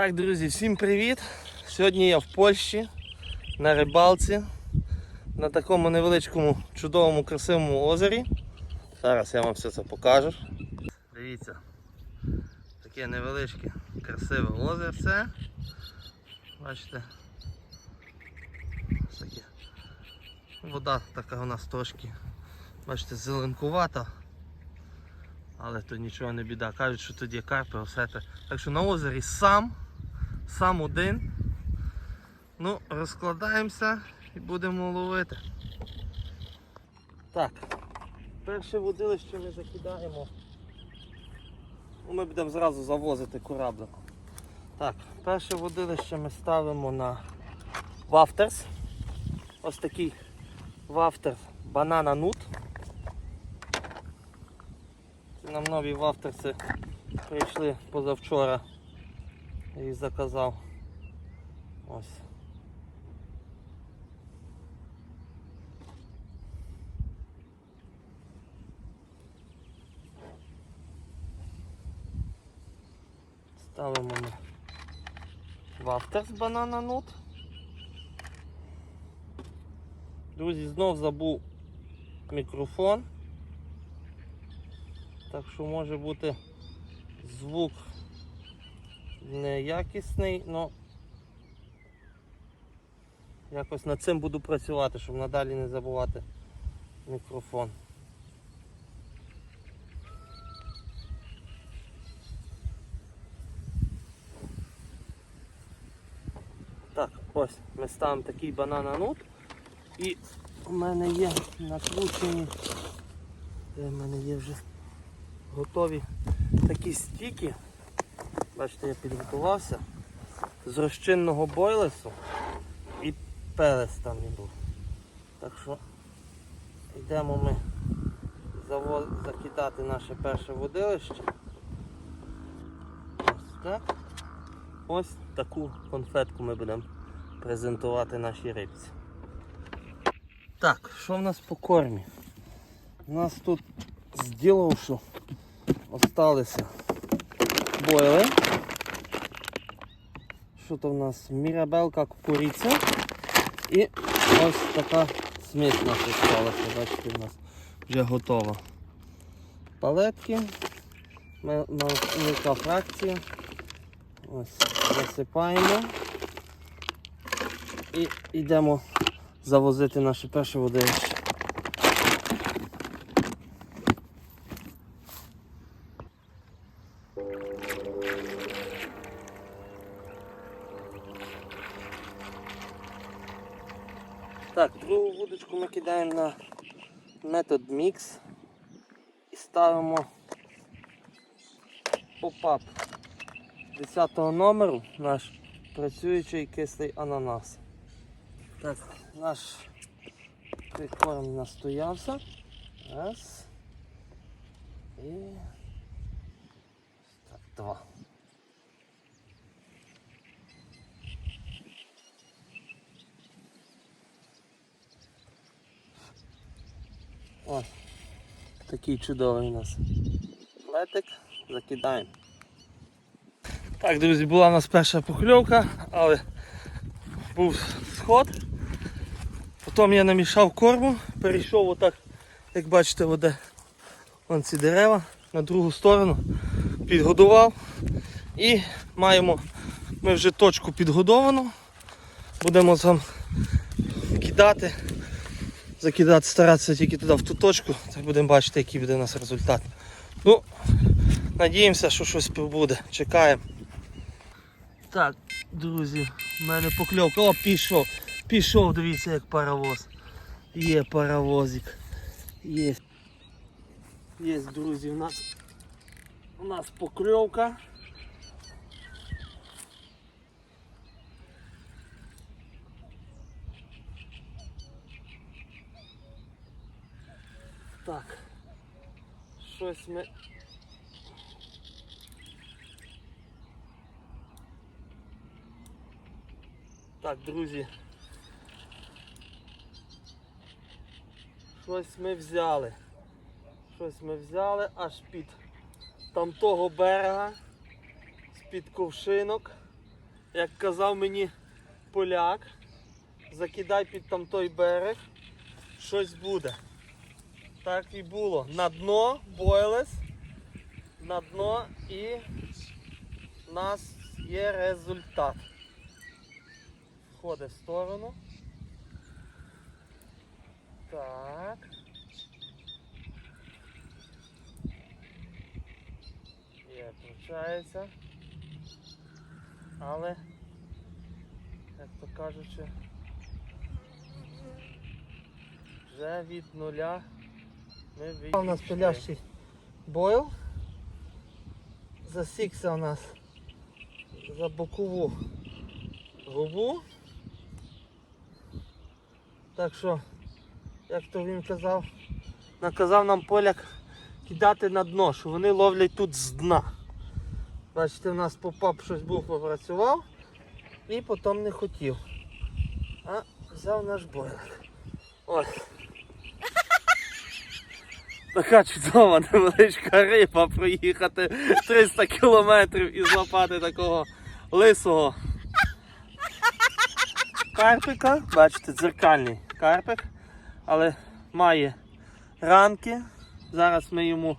Так, друзі, всім привіт! Сьогодні я в Польщі на рибалці на такому невеличкому, чудовому, красивому озері. Зараз я вам все це покажу. Дивіться, таке невеличке, красиве озерце. Бачите? Ось таке. Вода така у нас трошки, бачите, зеленкувата. Але то нічого не біда. Кажуть, що тут є карпи, все те. Так що на озері сам, сам один. Ну, розкладаємося і будемо ловити. Так, перше водилище ми закидаємо. Ну, Ми будемо зразу завозити корабликом. Так, перше водилище ми ставимо на вафтерс. Ось такий вафтер банана нут. Це нам нові вафтерси прийшли позавчора. Їх заказав. Ось. Ставимо ми вафтерс банана нут. Друзі, знов забув мікрофон. Так що може бути звук неякісний, але якось над цим буду працювати, щоб надалі не забувати мікрофон. Так, ось ми ставимо такий банананут і у мене є накручені, де в мене є вже готові такі стіки. Бачите, я підготувався з розчинного бойлесу і пелес там іду. Так що йдемо ми заво- закидати наше перше водилище. Ось так. Ось таку конфетку ми будемо презентувати нашій рибці. Так, що в нас по кормі? У нас тут зділав, що осталися бойли. Що то в нас? Мірабелка кукуриця. І ось така смесь наша сталася. Бачите, у нас вже готова. Палетки. Ме- мел- фракція. Ось засипаємо. І йдемо завозити наше перше водилище. Так, другу вудочку ми кидаємо на метод мікс і ставимо попап 10 номеру наш працюючий кислий ананас. Так, наш прикорм настоявся. Раз. І два. Ось. Такий чудовий у нас летик. Закидаємо. Так, друзі, була у нас перша покльовка, але був сход. Потім я намішав корму, перейшов отак, як бачите, воде вон ці дерева на другу сторону, підгодував і маємо ми вже точку підгодовану. Будемо там кидати, закидати, старатися тільки туди в ту точку, так будемо бачити, який буде у нас результат. Ну, надіємося, що щось буде. Чекаємо. Так, друзі, в мене покльовка. О, пішов. Пішов, дивіться, як паровоз. Є паровозик. Є. Є, друзі, у нас у нас покльовка. Так. Щось ми. Так, друзі. Щось ми взяли. Щось ми взяли аж під там того берега, з-під ковшинок. як казав мені поляк, закидай під там той берег, щось буде. Так і було. На дно бойлес, на дно і в нас є результат. Входить в сторону. Так. Виходить. Але, як то кажучи, вже від нуля ми вийшли. У нас пилящий бойл. Засікся у нас за бокову губу. Так що, як то він казав, наказав нам поляк кидати на дно, що вони ловлять тут з дна. Бачите, у нас попап щось був попрацював і потім не хотів. А взяв наш бойлер. Ось. Така чудова невеличка риба проїхати 300 кілометрів і злопати такого лисого карпика. Бачите, дзеркальний карпик, але має ранки. Зараз ми йому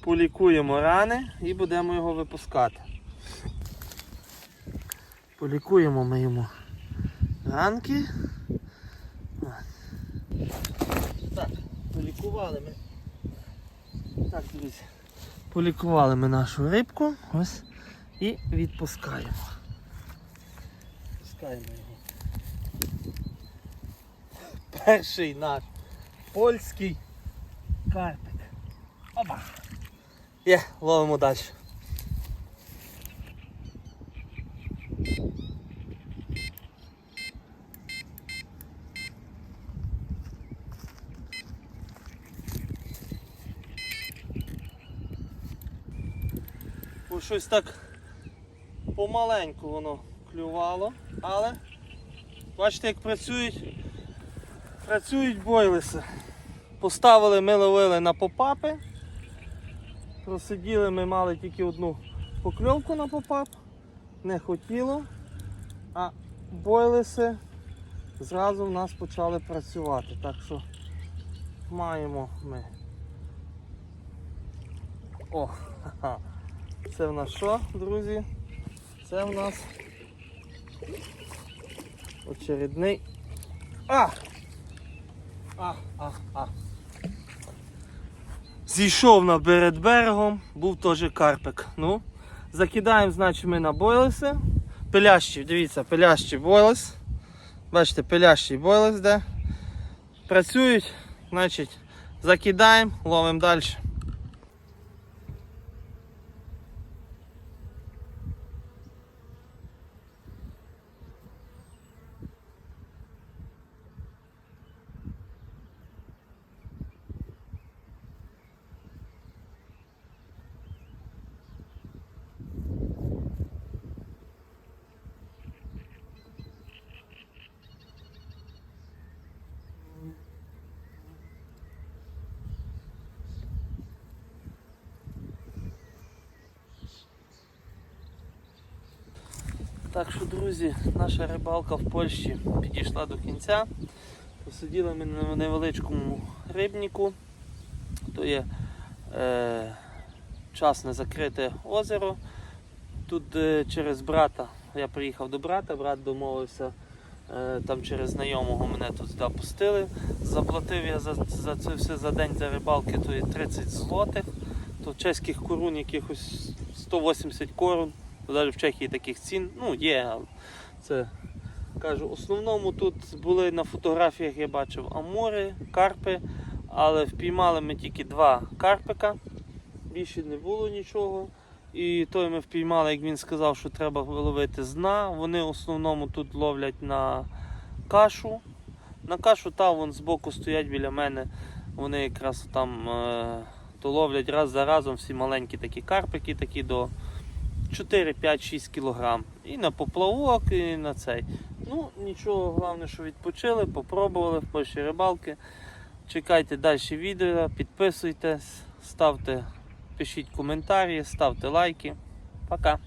полікуємо рани і будемо його випускати. Полікуємо ми йому ранки. Так, полікували ми. Так, друзі. Полікували ми нашу рибку. Ось. І відпускаємо. Відпускаємо його. Перший наш польський карпик. Оба. Є, ловимо далі. Бо щось так помаленьку воно клювало, але бачите, як працюють, працюють бойлеси. Поставили, ми ловили на попапи. Просиділи, ми мали тільки одну покльовку на попап, не хотіло, а бойлеси зразу в нас почали працювати. Так що маємо ми. О, ха-ха. Це в нас що, друзі? Це в нас очередний. А! А, а, а. Зійшов на перед берегом, був теж карпик. Ну, закидаємо, значить, ми на бойлеси. Пилящий, дивіться, пилящий бойлес. Бачите, пилящий бойлес де. Працюють, значить, закидаємо, ловимо далі. Так що, друзі, наша рибалка в Польщі підійшла до кінця. Посиділи ми на невеличкому рибніку. То є е, часне закрите озеро. Тут е, через брата, я приїхав до брата, брат домовився, е, там через знайомого мене тут сюди пустили. Заплатив я за, за це все за день за рибалки, то є 30 злотих. То чеських корун якихось 180 корун. Навіть в Чехії таких цін ну, є. але Це кажу, в основному тут були на фотографіях, я бачив амури, карпи, але впіймали ми тільки два карпика, більше не було нічого. І той ми впіймали, як він сказав, що треба ловити з дна. Вони в основному тут ловлять на кашу. На кашу та вон збоку стоять біля мене. Вони якраз там е, то ловлять раз за разом всі маленькі такі карпики, такі до 4, 5, 6 кілограм. І на поплавок, і на цей. Ну, нічого, головне, що відпочили, попробували в Польщі рибалки. Чекайте далі відео, підписуйтесь, ставте, пишіть коментарі, ставте лайки. Пока!